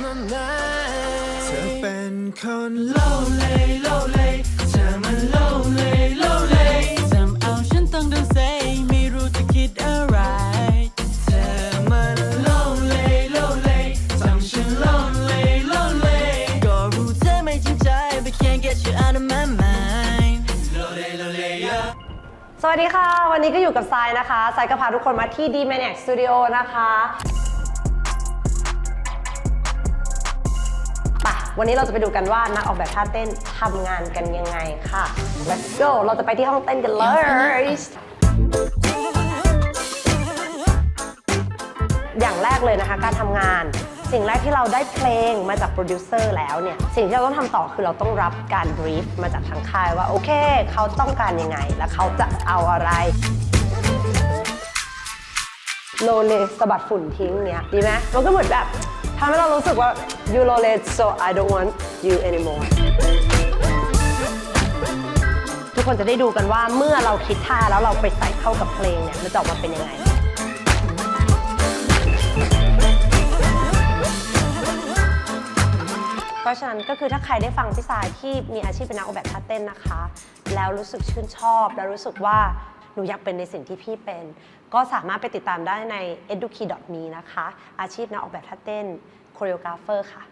my mind เธอเป็นคน Lonely Lonely เธอมัน Lonely Lonely ทำเอาฉันต้องเดินเซไม่รู้จะคิดอะไร เธอมัน Lonely Lonely ทำฉัน Lonely Lonely ก็รู้เธอไม่จริงใจ but can't get you out of my mind Lonely Lonely yeah สวัสดีค่ะ วันนี้ก็อยู่กับทรายนะคะทรายก็พาทุกคนมาที่ d m a n a x Studio นะคะ วันนี้เราจะไปดูกันว่านักออกแบบท่าเต้นทำงานกันยังไงค่ะ let's go เราจะไปที่ห้องเต้นกันเลยอย่างแรกเลยนะคะการทำงาน สิ่งแรกที่เราได้เพลงมาจากโปรดิวเซอร์แล้วเนี่ย สิ่งที่เราต้องทำต่อคือเราต้องรับการบรีฟมาจากทางค่ายว่าโอเค เขาต้องการยังไง และเขาจะเอาอะไรโลเลสะบัดฝุ่นทิ้งเนี่ยดีไหมมันก็เหมือนแบบ ทำให้เรารู้สึกว่า you โลเล so I don't want you anymore ทุกคนจะได้ดูกันว่าเมื่อเราคิดท่าแล้วเราไปใส่เข้ากับเพลงเนี่ยมันจะออกมาเป็นยังไง เพราะฉะนั้นก็คือถ้าใครได้ฟังพี่สายที่มีอาชีพเป็นนักออกแบบท่าเต้นนะคะ แล้วรู้สึกชื่นชอบแล้วรู้สึกว่า หนูอยากเป็นในสิ่งที่พี่เป็น ก็สามารถไปติดตามได้ใน eduki.me นะคะ อาชีพนักออกแบบท่าเต้น choreographer ค่ะ